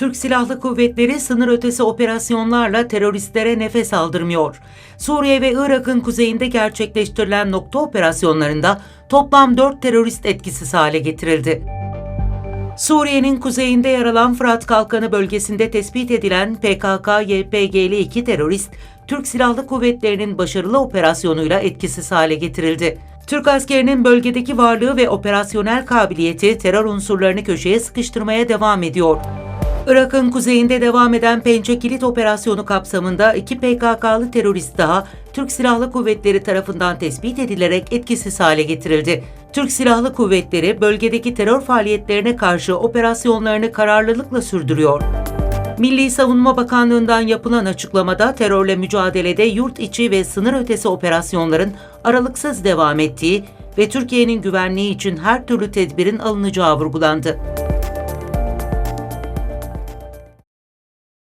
Türk Silahlı Kuvvetleri sınır ötesi operasyonlarla teröristlere nefes aldırmıyor. Suriye ve Irak'ın kuzeyinde gerçekleştirilen nokta operasyonlarında toplam 4 terörist etkisiz hale getirildi. Suriye'nin kuzeyinde yer alan Fırat Kalkanı bölgesinde tespit edilen PKK-YPG'li iki terörist, Türk Silahlı Kuvvetleri'nin başarılı operasyonuyla etkisiz hale getirildi. Türk askerinin bölgedeki varlığı ve operasyonel kabiliyeti terör unsurlarını köşeye sıkıştırmaya devam ediyor. Irak'ın kuzeyinde devam eden Pençe Kilit Operasyonu kapsamında iki PKK'lı terörist daha Türk Silahlı Kuvvetleri tarafından tespit edilerek etkisiz hale getirildi. Türk Silahlı Kuvvetleri bölgedeki terör faaliyetlerine karşı operasyonlarını kararlılıkla sürdürüyor. Milli Savunma Bakanlığı'ndan yapılan açıklamada terörle mücadelede yurt içi ve sınır ötesi operasyonların aralıksız devam ettiği ve Türkiye'nin güvenliği için her türlü tedbirin alınacağı vurgulandı.